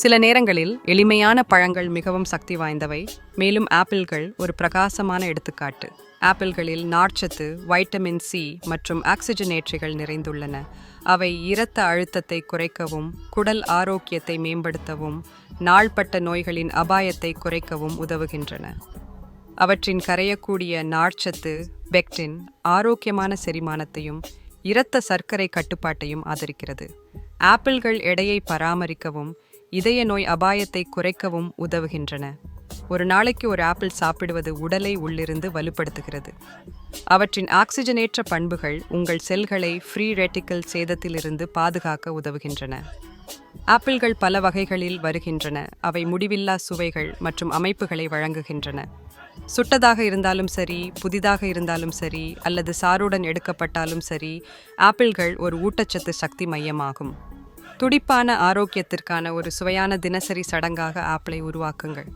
சில நேரங்களில் எளிமையான பழங்கள் மிகவும் சக்தி வாய்ந்தவை. மேலும் ஆப்பிள்கள் ஒரு பிரகாசமான எடுத்துக்காட்டு. ஆப்பிள்களில் நார்ச்சத்து வைட்டமின் சி மற்றும் ஆக்சிஜனேற்றிகள் நிறைந்துள்ளன. அவை இரத்த அழுத்தத்தை குறைக்கவும் குடல் ஆரோக்கியத்தை மேம்படுத்தவும் நாள்பட்ட நோய்களின் அபாயத்தை குறைக்கவும் உதவுகின்றன. அவற்றின் கரையக்கூடிய நார்ச்சத்து பெக்டின் ஆரோக்கியமான செரிமானத்தையும் இரத்த சர்க்கரை கட்டுப்பாட்டையும் ஆதரிக்கிறது. ஆப்பிள்கள் எடையை பராமரிக்கவும் இதய நோய் அபாயத்தை குறைக்கவும் உதவுகின்றன. ஒரு நாளைக்கு ஒரு ஆப்பிள் சாப்பிடுவது உடலை உள்ளிருந்து வலுப்படுத்துகிறது. அவற்றின் ஆக்சிஜனேற்ற பண்புகள் உங்கள் செல்களை ஃப்ரீ ரெட்டிக்கல் சேதத்திலிருந்து பாதுகாக்க உதவுகின்றன. ஆப்பிள்கள் பல வகைகளில் வருகின்றன. அவை முடிவில்லா சுவைகள் மற்றும் அமைப்புகளை வழங்குகின்றன. சுட்டதாக இருந்தாலும் சரி புதிதாக இருந்தாலும் சரி அல்லது சாறுடன் எடுக்கப்பட்டாலும் சரி ஆப்பிள்கள் ஒரு ஊட்டச்சத்து சக்தி மையமாகும். துடிப்பான ஆரோக்கியத்திற்கான ஒரு சுவையான தினசரி சடங்காக ஆப்பிளை உருவாக்குங்கள்.